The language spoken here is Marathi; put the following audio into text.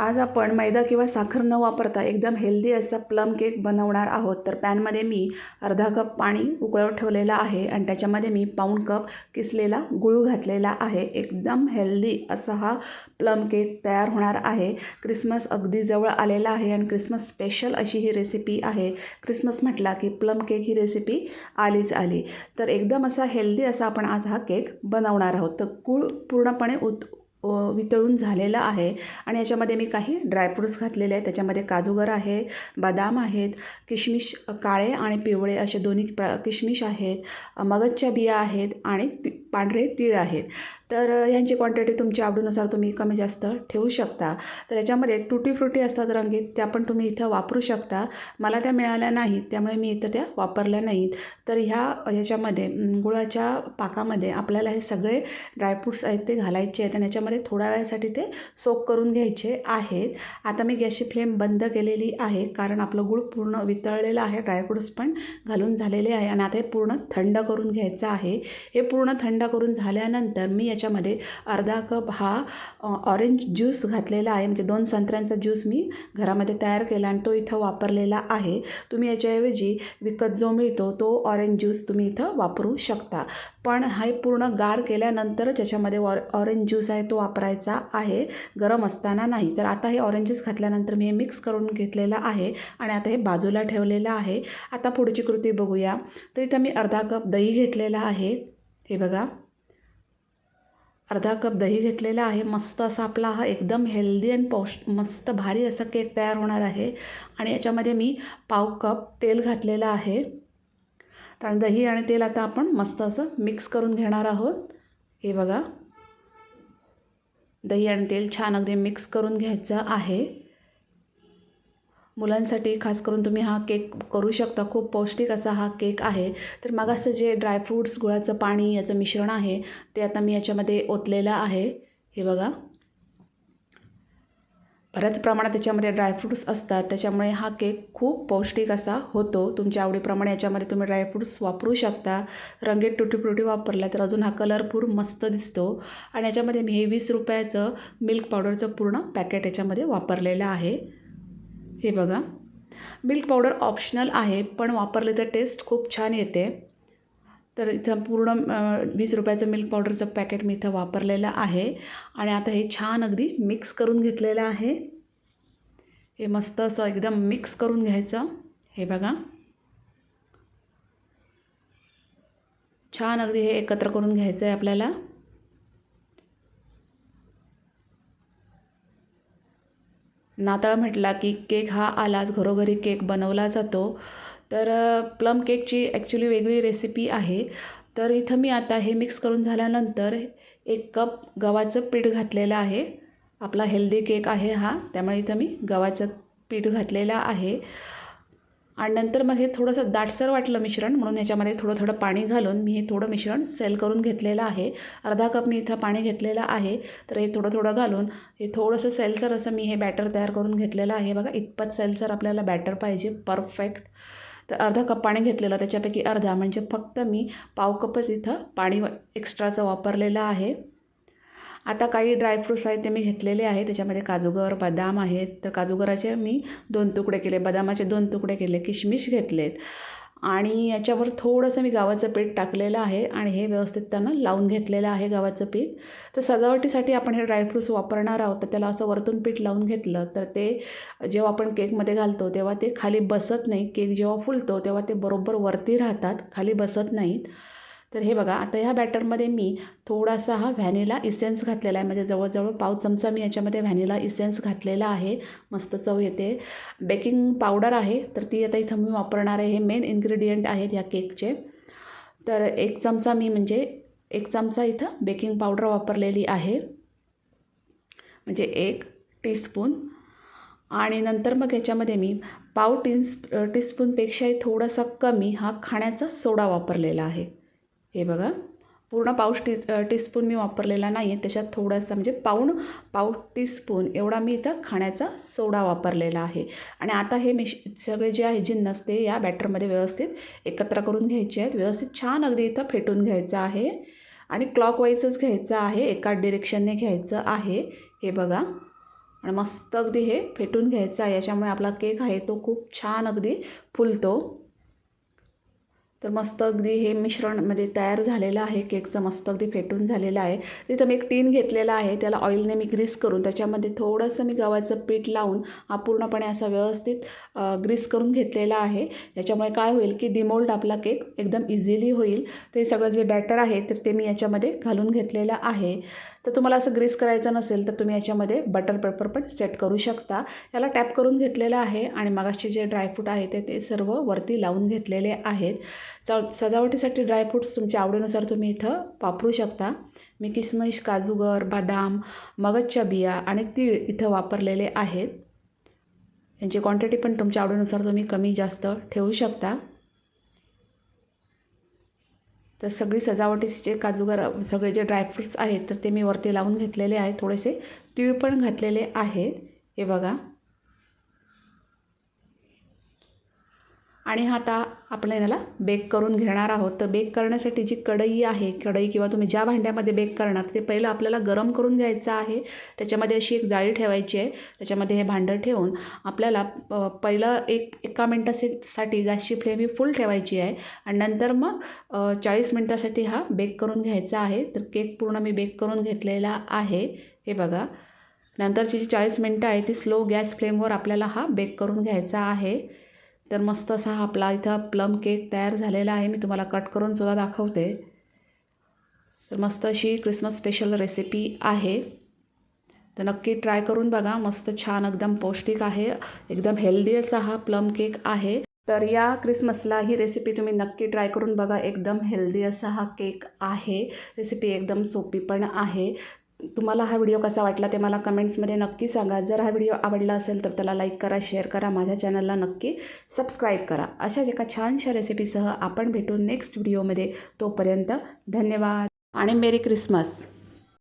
आज आपण मैदा किंवा साखर न वापरता एकदम हेल्दी असा प्लम केक बनवणार आहोत. तर पॅनमध्ये मी अर्धा कप पाणी उकळवत ठेवलेलं आहे आणि त्याच्यामध्ये मी पाऊण कप किसलेला गुळ घातलेला आहे. एकदम हेल्दी असा हा प्लम केक तयार होणार आहे. क्रिसमस अगदी जवळ आलेला आहे आणि क्रिसमस स्पेशल अशी ही रेसिपी आहे. क्रिसमस म्हटला की प्लम केक ही रेसिपी आलीच आली. तर एकदम असा हेल्दी असा आपण आज हा केक बनवणार आहोत. तर गूळ पूर्णपणे उत वितळून झालेलं आहे. आणि याच्यामध्ये मी काही ड्रायफ्रूट्स घातलेले आहेत. त्याच्यामध्ये काजूगर आहे बदाम आहेत किशमिश काळे आणि पिवळे असे दोन्ही प्र किशमिश आहेत मगजच्या बिया आहेत आणि ति पांढरे तीळ आहेत. तर ह्यांची क्वांटिटी तुमच्या आवडीनुसार तुम्ही कमी जास्त ठेवू शकता. तर याच्यामध्ये टुटी फ्रुटी असतात रंगीत त्या पण तुम्ही इथं वापरू शकता. मला त्या मिळाल्या नाहीत त्यामुळे मी इथं त्या वापरल्या नाहीत. तर ह्या ह्याच्यामध्ये गुळाच्या पाकामध्ये आपल्याला हे सगळे ड्रायफ्रूट्स आहेत ते घालायचे आहेत आणि याच्यामध्ये थोड्या वेळासाठी ते सोक करून घ्यायचे आहेत. आता मी गॅसची फ्लेम बंद केलेली आहे कारण आपलं गुळ पूर्ण वितळलेलं आहे. ड्रायफ्रूट्स पण घालून झालेले आहे आणि आता हे पूर्ण थंड करून घ्यायचं आहे. हे पूर्ण थंड करून झाल्यानंतर मी ह्याच्यामध्ये अर्धा कप हा ऑरेंज ज्यूस घातलेला आहे. म्हणजे दोन संत्र्यांचा ज्यूस मी घरामध्ये तयार केला आणि तो इथं वापरलेला आहे. तुम्ही याच्याऐवजी विकत जो मिळतो तो ऑरेंज ज्यूस तुम्ही इथं वापरू शकता. पण हे पूर्ण गार केल्यानंतरच याच्यामध्ये ऑर ऑरेंज ज्यूस आहे तो वापरायचा आहे. गरम असताना नाही. तर आता हे ऑरेंज ज्यूस घातल्यानंतर मी हे मिक्स करून घेतलेलं आहे आणि आता हे बाजूला ठेवलेलं आहे. आता पुढची कृती बघूया. तर इथं मी अर्धा कप दही घेतलेला आहे. हे बघा. अर्धा कप दही घेतलेला आहे. मस्त असा आपला हा एकदम हेल्दी अँड पौष मस्त भारी असा केक तयार होणार आहे. आणि याच्यामध्ये मी पाव कप तेल घातलेलं आहे. कारण दही आणि तेल आता आपण मस्त असं मिक्स करून घेणार आहोत. हे बघा. दही आणि तेल छान अगदी मिक्स करून घ्यायचं आहे. मुलांसाठी खास करून तुम्ही हा केक करू शकता. खूप पौष्टिक असा हा केक आहे. तर मग असं जे ड्रायफ्रूट्स गुळाचं पाणी याचं मिश्रण आहे ते आता मी याच्यामध्ये ओतलेलं आहे. हे बघा. बऱ्याच प्रमाणात त्याच्यामध्ये ड्रायफ्रूट्स असतात. त्याच्यामुळे हा केक खूप पौष्टिक असा होतो. तुमच्या आवडीप्रमाणे याच्यामध्ये तुम्ही ड्रायफ्रूट्स वापरू शकता. रंगीत टुटीफ्रुटी वापरला तर अजून हा कलरपूर मस्त दिसतो. आणि याच्यामध्ये मी हे वीस रुपयाचं मिल्क पावडरचं पूर्ण पॅकेट याच्यामध्ये वापरलेलं आहे. हे बघा. मिल्क पावडर ऑप्शनल आहे पण वापरले तर टेस्ट खूप छान येते. तर इथं पूर्ण वीस रुपयाचं मिल्क पावडरचं पॅकेट मी इथं वापरलेलं आहे. आणि आता हे छान अगदी मिक्स करून घेतलेलं आहे. हे मस्त असं एकदम मिक्स करून घ्यायचं. हे बघा. छान अगदी हे एकत्र करून घ्यायचं आहे आपल्याला. नाताळ म्हटला की केक हा आलाच घरोघरी केक बनवला जातो. तर प्लम केकची ॲक्च्युली वेगळी रेसिपी आहे. तर इथं मी आता हे मिक्स करून झाल्यानंतर एक कप गव्हाचं पीठ घातलेलं आहे. आपला हेल्दी केक आहे हा त्यामुळे इथं मी गव्हाचं पीठ घातलेलं आहे. आणि नंतर मग हे थोडंसं दाटसर वाटलं मिश्रण म्हणून ह्याच्यामध्ये थोडं थोडं पाणी घालून मी हे थोडं मिश्रण सेल करून घेतलेलं आहे. अर्धा कप मी इथं पाणी घेतलेलं आहे. तर हे थोडं थोडं घालून हे थोडंसं सेलसर असं मी हे बॅटर तयार करून घेतलेलं आहे. बघा इतपत सेलसर आपल्याला बॅटर पाहिजे परफेक्ट. तर अर्धा कप पाणी घेतलेलं त्याच्यापैकी अर्धा म्हणजे फक्त मी पाव कपच इथं पाणी एक्स्ट्राचं वापरलेलं आहे. आता काही ड्रायफ्रूट्स आहेत ते मी घेतलेले आहे त्याच्यामध्ये काजूगर बदाम आहेत. तर काजूगराचे मी दोन तुकडे केले. बदामाचे दोन तुकडे केले. किशमिश घेतलेत. आणि याच्यावर थोडंसं मी गावाचं पीठ टाकलेलं आहे आणि हे व्यवस्थित त्यानं लावून घेतलेलं आहे गव्हाचं पीठ. तर सजावटीसाठी आपण हे ड्रायफ्रूट्स वापरणार आहोत. तर त्याला असं वरतून पीठ लावून घेतलं तर ते जेव्हा आपण केकमध्ये घालतो तेव्हा ते खाली बसत नाही केक जेव्हा फुलतो तेव्हा ते बरोबर वरती राहतात खाली बसत नाहीत. तर हे बघा आता ह्या बॅटरमध्ये मी थोडासा हा व्हॅनिला इसेन्स घातलेला आहे. म्हणजे जवळजवळ पाव चमचा मी याच्यामध्ये व्हॅनिला इसेन्स घातलेला आहे. मस्त चव येते. बेकिंग पावडर आहे तर ती आता इथं मी वापरणार आहे. हे मेन इन्ग्रेडियंट आहेत ह्या केकचे. तर एक चमचा मी म्हणजे एक चमचा इथं बेकिंग पावडर वापरलेली आहे. म्हणजे एक टीस्पून. आणि नंतर मग याच्यामध्ये मी पाव टीन्स टीस्पूनपेक्षाही थोडासा कमी हा खाण्याचा सोडा वापरलेला आहे. हे बघा. पूर्ण पाऊस टी टीस्पून मी वापरलेला नाही आहे त्याच्यात थोडासा म्हणजे पाऊण पाव टीस्पून एवढा मी इथं खाण्याचा सोडा वापरलेला आहे. आणि आता हे मिश सगळे जे आहे जिन्नस ते या बॅटरमध्ये व्यवस्थित एकत्र करून घ्यायचे आहेत. व्यवस्थित छान अगदी इथं फेटून घ्यायचं आहे. आणि क्लॉकवाईजच घ्यायचं आहे. एका डिरेक्शनने घ्यायचं आहे. हे बघा. आणि मस्त अगदी हे फेटून घ्यायचं आहे. याच्यामुळे आपला केक आहे तो खूप छान अगदी फुलतो. तर मस्त अगदी हे मिश्रणमध्ये तयार झालेलं आहे. केकचं मस्त अगदी फेटून झालेलं आहे. तिथं मी एक टीन घेतलेला आहे. त्याला ऑइलने मी ग्रीस करून त्याच्यामध्ये थोडंसं मी गव्हाचं पीठ लावून हा पूर्णपणे असा व्यवस्थित ग्रीस करून घेतलेला आहे. याच्यामुळे काय होईल की डिमोल्ड आपला केक एकदम इझिली होईल. ते सगळं जे बॅटर आहे तर ते मी याच्यामध्ये घालून घेतलेलं आहे. तर तुम्हाला असं ग्रीस करायचं नसेल तर तुम्ही याच्यामध्ये बटर पेपर पण सेट करू शकता. याला टॅप करून घेतलेलं आहे आणि मगाचे जे ड्रायफ्रूट आहे ते ते सर्व वरती लावून घेतलेले आहेत. च सजावटीसाठी ड्रायफ्रूट्स तुमच्या आवडीनुसार तुम्ही इथं वापरू शकता. मी किसमिश काजूगर बदाम मगजच्या बिया आणि तीळ इथं वापरलेले आहेत. यांची क्वांटिटी पण तुमच्या आवडीनुसार तुम्ही कमी जास्त ठेवू शकता. तर सगळी सजावटीचे काजूगर सगळे जे ड्रायफ्रूट्स आहेत तर ते मी वरती लावून घेतलेले आहेत. थोडेसे तीळ पण घातलेले आहेत. हे बघा. आणि हा आता आपण याला बेक करून घेणार आहोत. तर बेक करण्यासाठी जी कढई आहे कढई किंवा तुम्ही ज्या भांड्यामध्ये बेक करणार ते पहिलं आपल्याला गरम करून घ्यायचं आहे. त्याच्यामध्ये अशी एक जाळी ठेवायची आहे. त्याच्यामध्ये हे भांडं ठेवून आपल्याला पहिलं एक एका मिनटासाठी गॅसची फ्लेम ही फुल ठेवायची आहे. आणि नंतर मग चाळीस मिनटासाठी हा बेक करून घ्यायचा आहे. तर केक पूर्ण मी बेक करून घेतलेला आहे. हे बघा. नंतरची जी चाळीस मिनटं आहे ती स्लो गॅस फ्लेमवर आपल्याला हा बेक करून घ्यायचा आहे. तर मस्त असा हा आपला इथं प्लम केक तयार झालेला आहे. मी तुम्हाला कट करून सुद्धा दाखवते. तर मस्त अशी क्रिसमस स्पेशल रेसिपी आहे. तर नक्की ट्राय करून बघा. मस्त छान एकदम पौष्टिक आहे. एकदम हेल्दी असा हा प्लम केक आहे. तर या क्रिसमसला ही रेसिपी तुम्ही नक्की ट्राय करून बघा. एकदम हेल्दी असा हा केक आहे. रेसिपी एकदम सोपी पण आहे. तुम्हाला हा व्हिडिओ कसा वाटला ते मला कमेंट्समध्ये नक्की सांगा. जर हा व्हिडिओ आवडला असेल तर त्याला लाईक करा शेअर करा माझ्या चॅनलला नक्की सबस्क्राईब करा. अशाच एका छानशा रेसिपीसह आपण भेटू नेक्स्ट व्हिडिओमध्ये तोपर्यंत धन्यवाद. आणि मेरी क्रिसमस